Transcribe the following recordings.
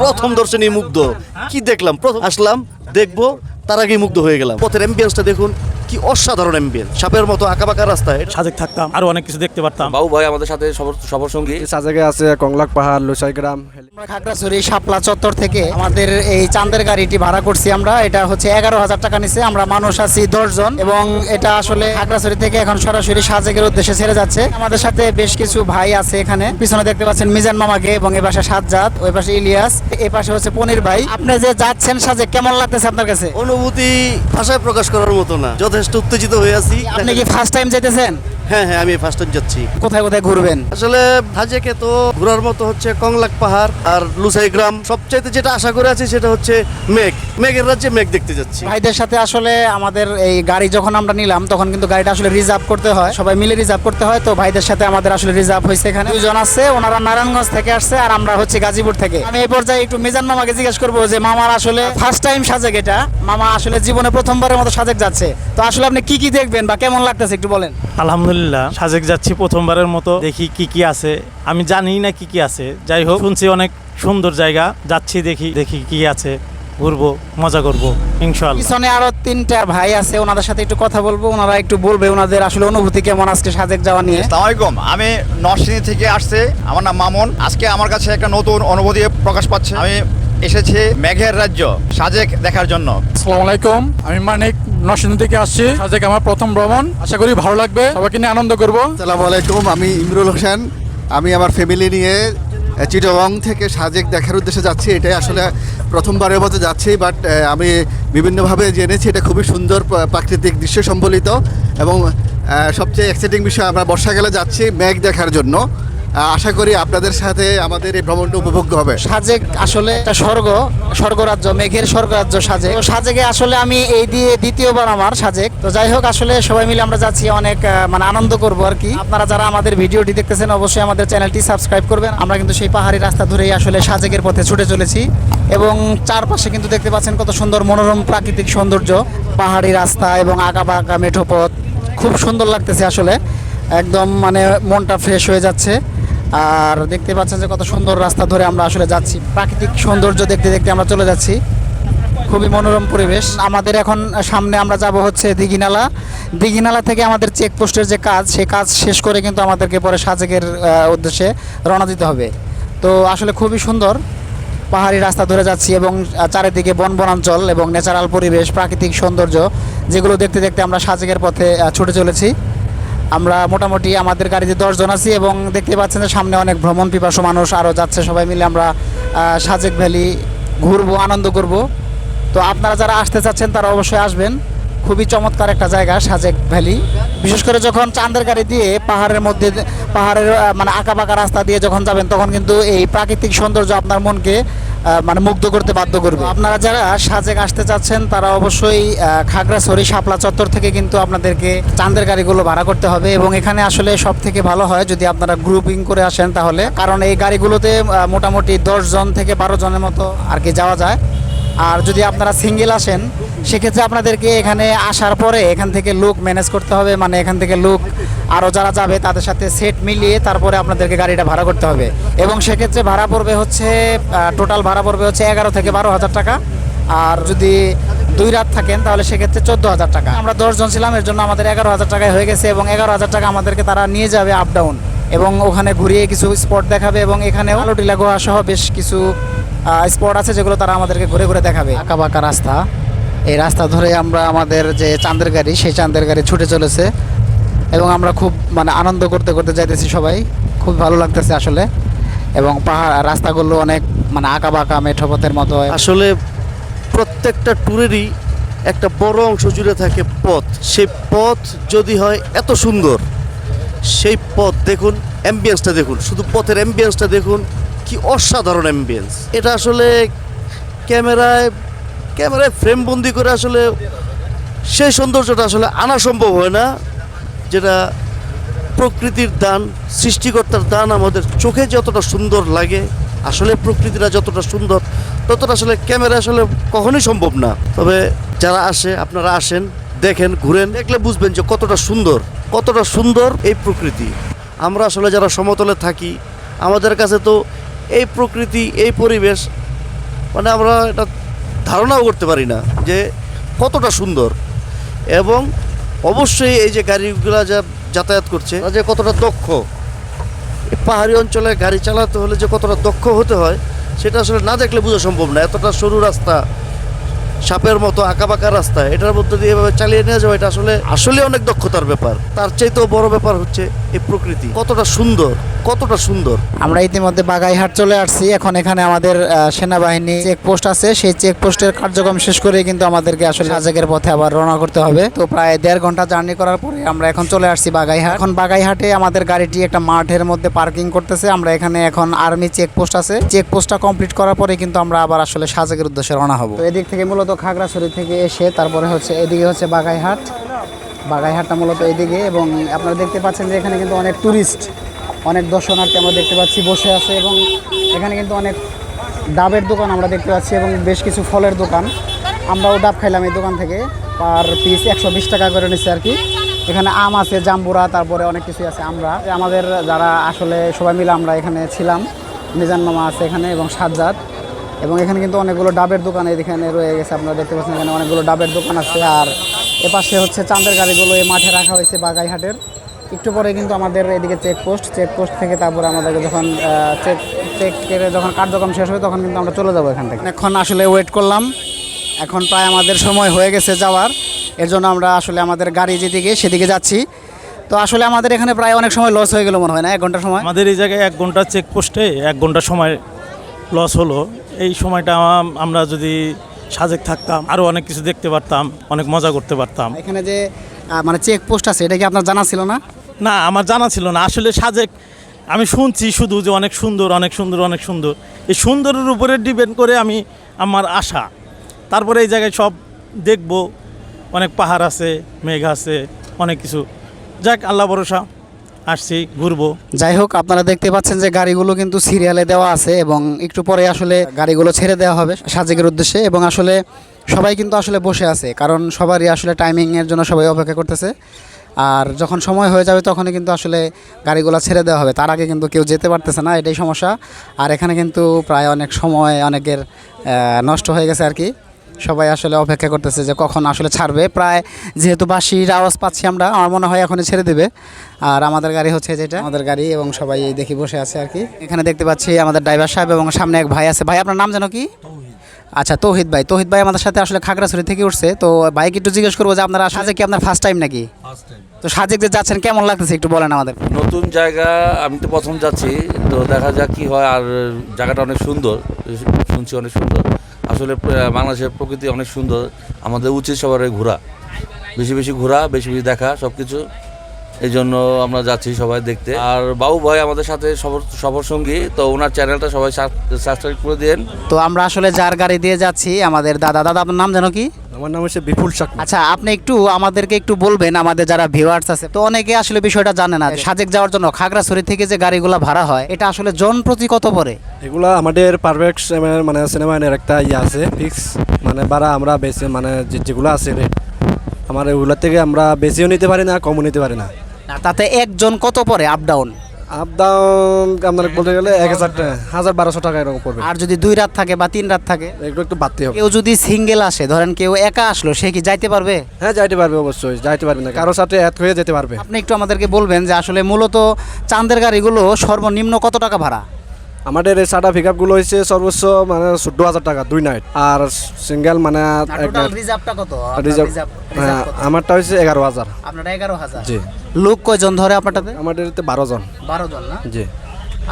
প্রথম দর্শনী মুগ্ধ। কি দেখলাম? প্রথম আসলাম দেখব তার আগেই মুগ্ধ হয়ে গেলাম। পথের অ্যাম্বিয়েন্সটা দেখুন কি অসাধারণ অ্যাম্বিয়েন্স সাপের মতো আঁকাবাঁকা রাস্তায়। সাজেক থাকতাম আরও অনেক কিছু দেখতে পারতাম। বাবু ভাই আমাদের সাথে সফর সফর সঙ্গী। সাজেকে আছে কংলাক পাহাড় লোসাই গ্রাম আমরা খাগড়াছড়ি শাপলা চত্বর থেকে আমাদের এই চাঁদের গাড়িটি ভাড়া করছি আমরা। এটা হচ্ছে এগারো হাজার টাকা নিচ্ছে আমরা মানুষ আছি দশজন এবং এটা আসলে খাগড়াছড়ি থেকে এখন সরাসরি সাজেকের উদ্দেশ্যে ছেড়ে যাচ্ছে। আমাদের সাথে বেশ কিছু ভাই আছে এখানে। পিছনে দেখতে পাচ্ছেন মিজান মামাকে এবং এ পাশে সাজ্জাদ ওই পাশে ইলিয়াস। এ পাশে হচ্ছে পনির ভাই। আপনি যে যাচ্ছেন সাজেক কেমন লাগতেছে আপনার কাছে? অনুভূতি ভাষায় প্রকাশ করার মতো না। যথেষ্ট উত্তেজিত হয়ে আছি। আপনি কি ফার্স্ট টাইম যেতেছেন হ্যাঁ হ্যাঁ আমি ফার্স্ট টাইম যাচ্ছি। কোথায় কোথায় ঘুরবেন? আসলে হাজেকে তো ঘোরার মতো হচ্ছে কংলাক পাহাড় আর লুসাই গ্রাম। সবচাইতে যেটা আশা করে আছি সেটা হচ্ছে মেঘ। মেঘের রাজ্যে মেঘ দেখতে যাচ্ছি। ভাইদের সাথে আসলে আমাদের এই গাড়ি যখন আমরা নিলাম তখন কিন্তু গাড়িটা আসলে রিজার্ভ করতে হয়। সবাই মিলে রিজার্ভ করতে হয় তো ভাইদের সাথে আমাদের আসলে রিজার্ভ হয়েছে এখানে। দুজন আছে ওনারা নারায়ণগঞ্জ থেকে আসছে আর আমরা হচ্ছে গাজীপুর থেকে। আমি এই পর্যায়ে একটু মিজান মামাকে জিজ্ঞেস করব যে মামার আসলে ফার্স্ট টাইম সাজেক এটা? মামা আসলে জীবনে প্রথমবারের মতো সাজেক যাচ্ছে। তো আসলে আপনি কি কি দেখবেন বা কেমন লাগতেছে একটু বলেন। আলহামদুলিল্লাহ সাজেক যাচ্ছি প্রথমবারের মতো দেখি কি কি আছে। আমি জানি না কি কি আছে। যাই হোক শুনছি অনেক সুন্দর জায়গা। যাচ্ছি দেখি দেখি কি আছে। ঘুরবো মজা করব ইনশাল্লাহ পিছনে আরও তিনটা ভাই আছে ওনাদের সাথে একটু কথা বলব ওনারা একটু বলবে ওনাদের আসলে অনুভূতি কেমন আজকে সাজেক যাওয়া নিয়ে। আসসালামাইকুম আমি নরসিংদী থেকে আসছে। আমার নাম মামুন। আজকে আমার কাছে একটা নতুন অনুভূতি প্রকাশ পাচ্ছে। আমি এসেছি মেঘের রাজ্য সাজেক দেখার জন্য। আসসালামু আলাইকুম আমি মানিক নরসিংদী থেকে আসছি। আজকে আমার প্রথম ভ্রমণ। আশা করি ভালো লাগবে। সবাইকে নিয়ে আনন্দ করব। আসসালামু আলাইকুম, আমি ইমরুল হোসেন। আমি আমার ফ্যামিলি নিয়ে চিটগং থেকে সাজেক দেখার উদ্দেশ্যে যাচ্ছি। এটাই আসলে প্রথমবারের মতো যাচ্ছি বাট আমি বিভিন্নভাবে জেনেছি। এটা খুবই সুন্দর প্রাকৃতিক দৃশ্য সম্বলিত। এবং সবচেয়ে এক্সাইটিং বিষয় আমরা বর্ষাকালে যাচ্ছি মেঘ দেখার জন্য। আশা করি আপনাদের সাথে আমাদের এই ভ্রমণটা উপভোগ্য হবে। সাজেক আসলে একটা স্বর্গ, স্বর্গরাজ্য, মেঘের স্বর্গরাজ্য সাজেক। তো সাজেকে আসলে আমি এই দিয়ে দ্বিতীয়বার আমার সাজেক। তো যাই হোক, আসলে সবাই মিলে আমরা যাচ্ছি অনেক মানে আনন্দ করব আর কি। আপনারা যারা আমাদের ভিডিওটি দেখতেছেন, অবশ্যই আমাদের চ্যানেলটি সাবস্ক্রাইব করবেন। আমরা কিন্তু সেই পাহাড়ি রাস্তা ধরেই আসলে সাজেকের পথে ছুটে চলেছি। এবং চারপাশে কিন্তু দেখতে পাচ্ছেন কত সুন্দর মনোরম প্রাকৃতিক সৌন্দর্য। পাহাড়ি রাস্তা এবং আঁকা বাঁকা মেঠো পথ খুব সুন্দর লাগতেছে আসলে। একদম মানে মনটা ফ্রেশ হয়ে যাচ্ছে। আর দেখতে পাচ্ছেন যে কত সুন্দর রাস্তা ধরে আমরা আসলে যাচ্ছি। প্রাকৃতিক সৌন্দর্য দেখতে দেখতে আমরা চলে যাচ্ছি। খুবই মনোরম পরিবেশ। আমাদের এখন সামনে আমরা যাব হচ্ছে দিঘিনালা। দিঘিনালা থেকে আমাদের চেকপোস্টের যে কাজ, সে কাজ শেষ করে কিন্তু আমাদেরকে পরে সাজেকের উদ্দেশ্যে রওনা দিতে হবে। তো আসলে খুবই সুন্দর পাহাড়ি রাস্তা ধরে যাচ্ছি এবং চারিদিকে বন বনাঞ্চল এবং ন্যাচারাল পরিবেশ, প্রাকৃতিক সৌন্দর্য যেগুলো দেখতে দেখতে আমরা সাজেকের পথে ছুটে চলেছি। আমরা মোটামুটি আমাদের গাড়িতে দশজন আছি এবং দেখতে পাচ্ছেন যে সামনে অনেক ভ্রমণ পিপাসু মানুষ আরও যাচ্ছে, সবাই মিলে আমরা সাজেক ভ্যালি ঘুরবো, আনন্দ করব। তো আপনারা যারা আসতে চাচ্ছেন, তারা অবশ্যই আসবেন। খুবই চমৎকার একটা জায়গা, সাজেক ভ্যালি। বিশেষ করে যখন চাঁদের গাড়ি দিয়ে পাহাড়ের মধ্যে, পাহাড়ের মানে আঁকা বাঁকা রাস্তা দিয়ে যখন যাবেন, তখন কিন্তু এই প্রাকৃতিক সৌন্দর্য আপনার মনকে মানে মুগ্ধ করতে বাধ্য করবে। আপনারা যারা সাজেক আসতে চাচ্ছেন, তারা অবশ্যই খাগড়াছড়ি শাপলা চত্বর থেকে কিন্তু আপনাদেরকে চাঁদের গাড়িগুলো ভাড়া করতে হবে এবং এখানে আসলে সব থেকে ভালো হয় যদি আপনারা গ্রুপিং করে আসেন তাহলে। কারণ এই গাড়িগুলোতে মোটামুটি দশ জন থেকে বারো জনের মতো আর কি যাওয়া যায়। আর যদি আপনারা সিঙ্গেল আসেন সেক্ষেত্রে আপনাদেরকে এখানে আসার পরে এখান থেকে লোক ম্যানেজ করতে হবে। মানে এখান থেকে লোক আরও যারা যাবে তাদের সাথে সেট মিলিয়ে তারপরে আপনাদেরকে গাড়িটা ভাড়া করতে হবে। এবং সেক্ষেত্রে ভাড়া পড়বে হচ্ছে টোটাল ভাড়া পড়বে হচ্ছে এগারো থেকে বারো হাজার টাকা। আর যদি দুই রাত থাকেন তাহলে সেক্ষেত্রে চোদ্দ হাজার টাকা। আমরা দশজন ছিলাম, এর জন্য আমাদের এগারো হাজার টাকায় হয়ে গেছে এবং এগারো হাজার টাকা আমাদেরকে তারা নিয়ে যাবে আপ ডাউন এবং ওখানে ঘুরিয়ে কিছু স্পট দেখাবে এবং এখানে আলোটিলা গোয়া সহ বেশ কিছু স্পট আছে যেগুলো তারা আমাদেরকে ঘুরে ঘুরে দেখাবে। আঁকা বাঁকা রাস্তা। এই রাস্তা ধরে আমরা আমাদের যে চাঁদের গাড়ি সেই চাঁদের গাড়ি ছুটে চলেছে এবং আমরা খুব মানে আনন্দ করতে করতে যাইতেছি সবাই। খুব ভালো লাগতেছে আসলে এবং পাহাড় রাস্তাগুলো অনেক মানে আঁকা বাঁকা মেঠো পথের মতো। আসলে প্রত্যেকটা ট্যুরেরই একটা বড় অংশ জুড়ে থাকে পথ। সেই পথ যদি হয় এত সুন্দর সেই পথ দেখুন অ্যাম্বিয়েন্সটা দেখুন শুধু পথের অ্যাম্বিয়েন্সটা দেখুন কি অসাধারণ অ্যাম্বিয়েন্স এটা আসলে ক্যামেরায় ক্যামেরায় ফ্রেম বন্দি করে আসলে সেই সৌন্দর্যটা আসলে আনা সম্ভব হয় না, যেটা প্রকৃতির দান, সৃষ্টিকর্তার দান আমাদের চোখে যতটা সুন্দর লাগে, আসলে প্রকৃতিটা যতটা সুন্দর, ততটা আসলে ক্যামেরা আসলে কখনোই সম্ভব না। তবে যারা আসে, আপনারা আসেন, দেখেন, ঘুরেন, দেখলে বুঝবেন যে কতটা সুন্দর কতটা সুন্দর এই প্রকৃতি। আমরা আসলে যারা সমতলে থাকি, আমাদের কাছে তো এই প্রকৃতি, এই পরিবেশ মানে আমরা এটা ধারণাও করতে পারি না যে কতটা সুন্দর। এবং অবশ্যই এই যে গাড়িগুলো যা যাতায়াত করছে যে কতটা দক্ষ। পাহাড়ি অঞ্চলে গাড়ি চালাতে হলে যে কতটা দক্ষ হতে হয়, সেটা আসলে না দেখলে বোঝা সম্ভব না। এতটা সরু রাস্তা, সাপের মতো আঁকাবাঁকা রাস্তা, এটার মধ্যে দিয়ে এভাবে চালিয়ে নিয়ে যাওয়া, এটা আসলে আসলে অনেক দক্ষতার ব্যাপার। তার চাইতেও বড় ব্যাপার হচ্ছে এই প্রকৃতি। কতটা সুন্দর। কতটা সুন্দর? আমরা ইতিমধ্যে বাগাইহাট চলে আসছি। এখন এখানে আমাদের সেনাবাহিনী চেকপোস্ট আছে। সেই চেকপোস্টের কার্যক্রম শেষ করে কিন্তু আমাদেরকে আসলে সাজেকের পথে আবার রওনা করতে হবে। তো প্রায় দেড় ঘণ্টা জার্নি করার পরে আমরা এখন চলে আসছি বাগাইহাট। এখন বাগাইহাটে আমাদের গাড়িটি একটা মাঠের মধ্যে পার্কিং করতেছে। আমরা এখানে এখন আর্মি চেকপোস্ট আছে। চেকপোস্টটা কমপ্লিট করার পরে কিন্তু আমরা আবার আসলে সাজেকের উদ্দেশ্যে রওনা হব। এদিক থেকে মূলত খাগড়াছড়ি থেকে এসে তারপরে হচ্ছে, এদিকে হচ্ছে বাগাইহাট। বাগাইহাটটা মূলত এদিকে এবং আপনারা দেখতে পাচ্ছেন যে এখানে কিন্তু অনেক ট্যুরিস্ট অনেক দর্শনার্থী আমরা দেখতে পাচ্ছি, বসে আছে এবং এখানে কিন্তু অনেক ডাবের দোকান আমরা দেখতে পাচ্ছি এবং বেশ কিছু ফলের দোকান। আমরাও ডাব খাইলাম এই দোকান থেকে। পার পিস একশো বিশ টাকা করে নিচ্ছে আর কি। এখানে আম আছে, জাম্বুরা, তারপরে অনেক কিছু আছে আমরা। আমাদের যারা আসলে সবাই মিলে আমরা এখানে ছিলাম, মিজান মামা আছে এখানে এবং সাজ্জাদ। এবং এখানে কিন্তু অনেকগুলো ডাবের দোকান এখানে রয়ে গেছে, আপনারা দেখতে পাচ্ছেন এখানে অনেকগুলো ডাবের দোকান আছে। আর এপাশে হচ্ছে চাঁদের গাড়িগুলো এই মাঠে রাখা হয়েছে বাগাইহাটের। একটু পরে কিন্তু আমাদের এদিকে চেকপোস্ট চেকপোস্ট থেকে তারপরে আমাদেরকে যখন চেক চেক করে যখন কার্যক্রম শেষ হবে তখন কিন্তু আমরা চলে যাব এখান থেকে। এখন আসলে ওয়েট করলাম। এখন প্রায় আমাদের সময় হয়ে গেছে যাওয়ার। এর জন্য আমরা আসলে আমাদের গাড়ি যেদিকে সেদিকে যাচ্ছি। তো আসলে আমাদের এখানে প্রায় অনেক সময় লস হয়ে গেল মনে হয় না? এক ঘণ্টার সময়? আমাদের এই জায়গায় এক ঘণ্টা চেকপোস্টে এক ঘণ্টা সময় লস হলো। এই সময়টা আমরা যদি সাজেক থাকতাম আরও অনেক কিছু দেখতে পারতাম অনেক মজা করতে পারতাম। এখানে যে মানে চেকপোস্ট আছে এটা কি আপনার জানা ছিল না? না, আমার জানা ছিল না। আসলে সাজেক, আমি শুনছি শুধু যে অনেক সুন্দর অনেক সুন্দর অনেক সুন্দর। এই সুন্দরের উপরে ডিপেন্ড করে আমি আমার আশা। তারপরে এই জায়গায় সব দেখব। অনেক পাহাড় আছে, মেঘ আছে, অনেক কিছু। যাক, আল্লাহ ভরসা, আসছি, ঘুরবো। যাই হোক, আপনারা দেখতে পাচ্ছেন যে গাড়িগুলো কিন্তু সিরিয়ালে দেওয়া আছে এবং একটু পরে আসলে গাড়িগুলো ছেড়ে দেওয়া হবে সাজেকের উদ্দেশ্যে এবং আসলে সবাই কিন্তু আসলে বসে আছে, কারণ সবারই আসলে টাইমিংয়ের জন্য সবাই অপেক্ষা করতেছে। আর যখন সময় হয়ে যাবে তখনই কিন্তু আসলে গাড়িগুলো ছেড়ে দেওয়া হবে। তার আগে কিন্তু কেউ যেতে পারতেছে না, এটাই সমস্যা। আর এখানে কিন্তু প্রায় অনেক সময় অনেকের নষ্ট হয়ে গেছে আর কি সবাই আসলে অপেক্ষা করতেছে যে কখন আসলে ছাড়বে। প্রায় যেহেতু বাসির আওয়াজ পাচ্ছি আমরা, আমার মনে হয় এখনই ছেড়ে দেবে। আর আমাদের গাড়ি হচ্ছে যেটা আমাদের গাড়ি এবং সবাই দেখি বসে আছে আর কি এখানে দেখতে পাচ্ছি আমাদের ড্রাইভার সাহেব এবং সামনে এক ভাই আছে। ভাই, আপনার নাম যেন কি? আচ্ছা তৌহিদ ভাই তৌহিদ ভাই আমাদের সাথে আসলে খাগড়াছড়ি থেকে উঠছে। তো ভাইকে একটু জিজ্ঞেস করব যে আপনারা সাজে কি আপনার ফার্স্ট টাইম নাকি? তো সাজেক যে যাচ্ছেন কেমন লাগতেছে একটু বলেন আমাদের? নতুন জায়গা আমি তো প্রথম যাচ্ছি তো দেখা যাক কি হয়। আর জায়গাটা অনেক সুন্দর শুনছি অনেক সুন্দর। আসলে বাংলাদেশের প্রকৃতি অনেক সুন্দর। আমাদের উচিত সবার ঘোরা। বেশি বেশি ঘোরা বেশি বেশি দেখা সব কিছু এই জন্য আমরা যাচ্ছি সবাই দেখতে। আর বাবু ভাই আমাদের সাথে সফর সফর সঙ্গী তো ওনার চ্যানেলটা সবাই সাবস্ক্রাইব করে দিন তো আমরা আসলে যার গাড়ি দিয়ে যাচ্ছি আমাদের দাদা। দাদা আপনার নাম জানো কি? আমার নাম হচ্ছে বিপুল চাকমা। আচ্ছা আপনি একটু আমাদেরকে একটু বলবেন আমাদের যারা ভিউয়ার্স আছে। তো অনেকে আসলে বিষয়টা জানে না সাজেক যাওয়ার জন্য খাগড়াছড়ি থেকে যে গাড়িগুলো ভাড়া হয় এটা আসলে জন প্রতি কত পড়ে? এগুলা আমাদের পারফেক্ট মানে সিনেমানের একটা ইয়ে আছে ফিক্স মানে বাড়া আমরা বেশি মানে যে- যেগুলো আছে রেট আমার এগুলোর থেকে আমরা বেশিও নিতে পারি না কমও নিতে পারি না, তাতে একজন কত পড়ে আপ ডাউন আপ ডাউন আপনার বলতে গেলে এক হাজার হাজার বারোশো টাকা এরকম পড়বে। আর যদি দুই রাত থাকে বা তিন রাত থাকে? একটু একটু বাড়তে হবে। কেউ যদি সিঙ্গেল আসে ধরেন কেউ একা আসলো সে কি যাইতে পারবে? হ্যাঁ যাইতে পারবে অবশ্যই যাইতে পারবে না। কারোর সাথে এক হয়ে যেতে পারবে। আপনি একটু আমাদেরকে বলবেন যে আসলে মূলত চাঁদের গাড়িগুলো সর্বনিম্ন কত টাকা ভাড়া? আমাদের এই সাটা পিক আপগুলো হচ্ছে সর্বোচ্চ মানে চোদ্দ হাজার টাকা দুই নাইট আর সিঙ্গেল মানে এক রিজার্ভটা কত? রিজার্ভ হ্যাঁ আমারটা হচ্ছে এগারো হাজার। এগারো হাজার? জি। লোক কয়জন ধরে আপনারটাতে? আমাদের বারো জন। বারো জন না? জি।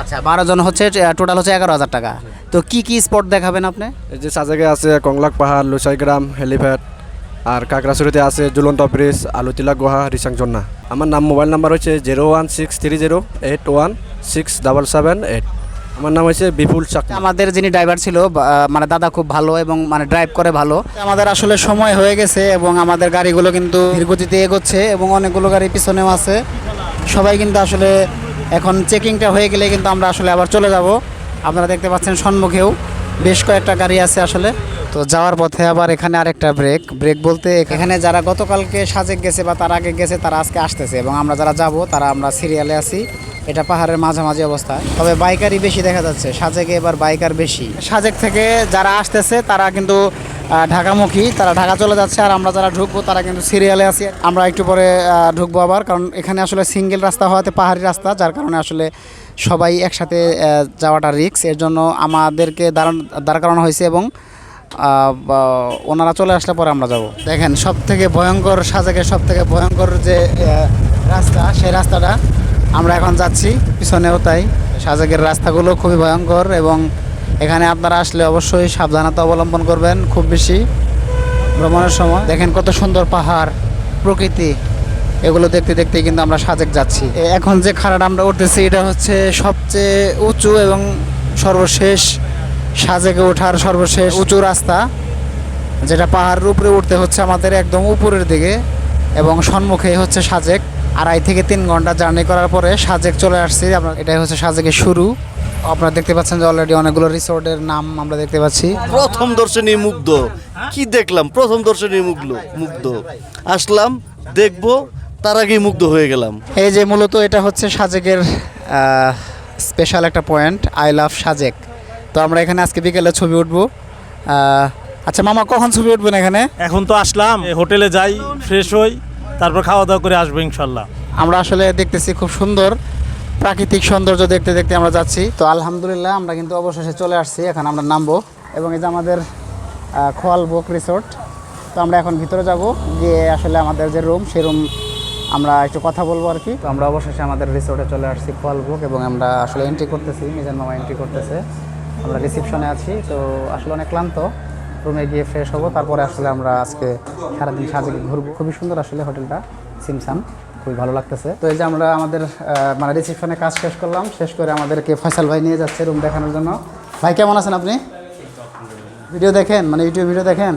আচ্ছা বারো জন হচ্ছে টোটাল হচ্ছে এগারো হাজার টাকা। তো কি কি স্পট দেখাবেন আপনি? এই যে সাজেকে আছে কংলাক পাহাড় লুসাইগ্রাম হেলিপ্যাড আর কাকড়াছড়িতে আছে জুলন্ত ব্রিজ আলুতিলা গুহা রিসাংজন্না আমার নাম মোবাইল নাম্বার হচ্ছে zero one six three zero eight one six double seven eight আমার নাম হচ্ছে বিপুল চাকমা। আমাদের যিনি ড্রাইভার ছিল মানে দাদা খুব ভালো এবং মানে ড্রাইভ করে ভালো। আমাদের আসলে সময় হয়ে গেছে এবং আমাদের গাড়িগুলো কিন্তু ধীরগতিতে এগোচ্ছে এবং অনেকগুলো গাড়ি পিছনেও আছে। সবাই কিন্তু আসলে এখন চেকিংটা হয়ে গেলে কিন্তু আমরা আসলে আবার চলে যাব। আপনারা দেখতে পাচ্ছেন সম্মুখেও বেশ কয়েকটা গাড়ি আছে আসলে। তো যাওয়ার পথে আবার এখানে আরেকটা ব্রেক ব্রেক বলতে এখানে যারা গতকালকে সাজেক গেছে বা তার আগে গেছে তারা আজকে আসতেছে এবং আমরা যারা যাব তারা আমরা সিরিয়ালে আছি। এটা পাহাড়ের মাঝামাঝি অবস্থা। তবে বাইকারই বেশি দেখা যাচ্ছে সাজেকে এবার বাইকার বেশি। সাজেক থেকে যারা আসতেছে তারা কিন্তু ঢাকামুখী তারা ঢাকা চলে যাচ্ছে আর আমরা যারা ঢুকবো তারা কিন্তু সিরিয়ালে আছি। আমরা একটু পরে ঢুকবো আবার কারণ এখানে আসলে সিঙ্গেল রাস্তা হওয়াতে পাহাড়ি রাস্তা যার কারণে আসলে সবাই একসাথে যাওয়াটা রিক্স এর জন্য আমাদেরকে দাঁড়ান দাঁড় করানো হয়েছে এবং ওনারা চলে আসলে পরে আমরা যাব। দেখেন সব থেকে ভয়ঙ্কর সাজেকের সব থেকে ভয়ঙ্কর যে রাস্তা সেই রাস্তাটা আমরা এখন যাচ্ছি, পিছনেও তাই। সাজেকের রাস্তাগুলো খুবই ভয়ঙ্কর এবং এখানে আপনারা আসলে অবশ্যই সাবধানতা অবলম্বন করবেন খুব বেশি ভ্রমণের সময়। দেখেন কত সুন্দর পাহাড়, প্রকৃতি, এগুলো দেখতে দেখতে কিন্তু আমরা সাজেক যাচ্ছি। এখন যে খাড়াটা আমরা উঠতেছি, এটা হচ্ছে সবচেয়ে উঁচু এবং সর্বশেষ সাজেকে ওঠার সর্বশেষ উঁচু রাস্তা, যেটা পাহাড়ের উপরে উঠতে হচ্ছে আমাদের একদম উপরের দিকে এবং সম্মুখে হচ্ছে সাজেক। আড়াই থেকে তিন ঘণ্টা জার্নি করার পরে সাজেক চলে আসছি। আপনার এটাই হচ্ছে সাজেকের শুরু। আপনারা দেখতে পাচ্ছেন যে অলরেডি অনেকগুলো রিসোর্টের নাম আমরা দেখতে পাচ্ছি। প্রথম দর্শনী মুগ্ধ। কি দেখলাম? প্রথম দর্শনী মুগ্ধ মুগ্ধ। আসলাম দেখব তার আগেই মুগ্ধ হয়ে গেলাম। এই যে মূলত এটা হচ্ছে সাজেকের স্পেশাল একটা পয়েন্ট আই লাভ সাজেক। তো আমরা এখানে আজকে বিকেলে ছবি উঠবো। আচ্ছা মামা কখন ছবি উঠবেন এখানে? এখন তো আসলাম এ হোটেলে যাই ফ্রেশ হই। তারপর খাওয়া দাওয়া করে আসব ইনশাল্লাহ। আমরা আসলে দেখতেছি খুব সুন্দর প্রাকৃতিক সৌন্দর্য দেখতে দেখতে আমরা যাচ্ছি। তো আলহামদুলিল্লাহ আমরা কিন্তু অবশেষে চলে আসছি, এখন আমরা নামবো। এবং এই যে আমাদের খোয়াল বুক রিসোর্ট, তো আমরা এখন ভিতরে যাব, গিয়ে আসলে আমাদের যে রুম, সেই রুম আমরা একটু কথা বলব আর কি। তো আমরা অবশেষে আমাদের রিসোর্টে চলে আসছি খোয়াল বুক, এবং আমরা আসলে এন্ট্রি করতেছি, মিজান মামা এন্ট্রি করতেছে। আমরা রিসেপশনে আছি, তো আসলে অনেক ক্লান্ত। রুমে গিয়ে ফ্রেশ হব। তারপরে আসলে আমরা আজকে সারাদিন সাজেকে ঘুরবো। খুবই সুন্দর আসলে হোটেলটা সিমসাম খুবই ভালো লাগতেছে। তো এই যে আমরা আমাদের মানে রিসেপশনে কাজ শেষ করলাম। শেষ করে আমাদেরকে ফয়সাল ভাই নিয়ে যাচ্ছে রুম দেখানোর জন্য। ভাই, কেমন আছেন আপনি? ভিডিও দেখেন? মানে ইউটিউব ভিডিও দেখেন?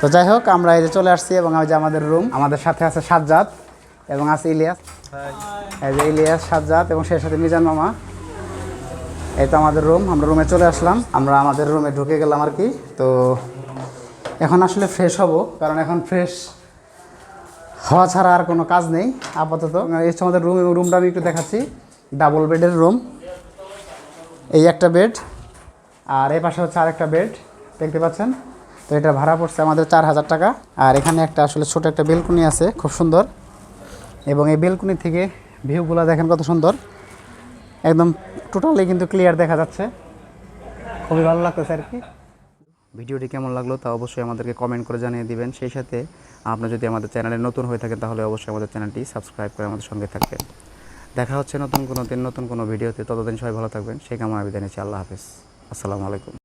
তো যাই হোক, আমরা এই যে চলে আসছি এবং ওই যে আমাদের রুম আমাদের সাথে আছে সাজ্জাদ এবং আছে ইলিয়াস। এই যে ইলিয়াস, সাজ্জাদ এবং সেই সাথে মিজান মামা। এই তো আমাদের রুম আমরা রুমে চলে আসলাম। আমরা আমাদের রুমে ঢুকে গেলাম আর কি। তো এখন আসলে ফ্রেশ হব, কারণ এখন ফ্রেশ হওয়া ছাড়া আর কোনো কাজ নেই, আপাতত। এই আমাদের রুম এবং রুমটা আমি একটু দেখাচ্ছি। ডাবল বেডের রুম এই একটা বেড আর এই পাশে হচ্ছে আরেকটা বেড দেখতে পাচ্ছেন? তো এটা ভাড়া পড়ছে আমাদের চার হাজার টাকা। আর এখানে একটা আসলে ছোট একটা বেলকুনি আছে, খুব সুন্দর। এবং এই বেলকুনি থেকে ভিউগুলো দেখেন কত সুন্দর। একদম টোটালি কিন্তু ক্লিয়ার দেখা যাচ্ছে। খুবই ভালো লাগতেছে আর কি। ভিডিওটি কেমন লাগল তা অবশ্যই আমাদেরকে কমেন্ট করে জানিয়ে দিবেন। সেই সাথে আপনি যদি আমাদের চ্যানেলে নতুন হয়ে থাকেন, তাহলে অবশ্যই আমাদের চ্যানেলটি সাবস্ক্রাইব করে আমাদের সঙ্গে থাকবেন। দেখা হচ্ছে নতুন কোনো দিন, নতুন কোনো ভিডিওতে। ততদিন সবাই ভালো থাকবেন। সেই কামনা আমি নিচ্ছি। আল্লাহ হাফিজ। আসসালামু আলাইকুম।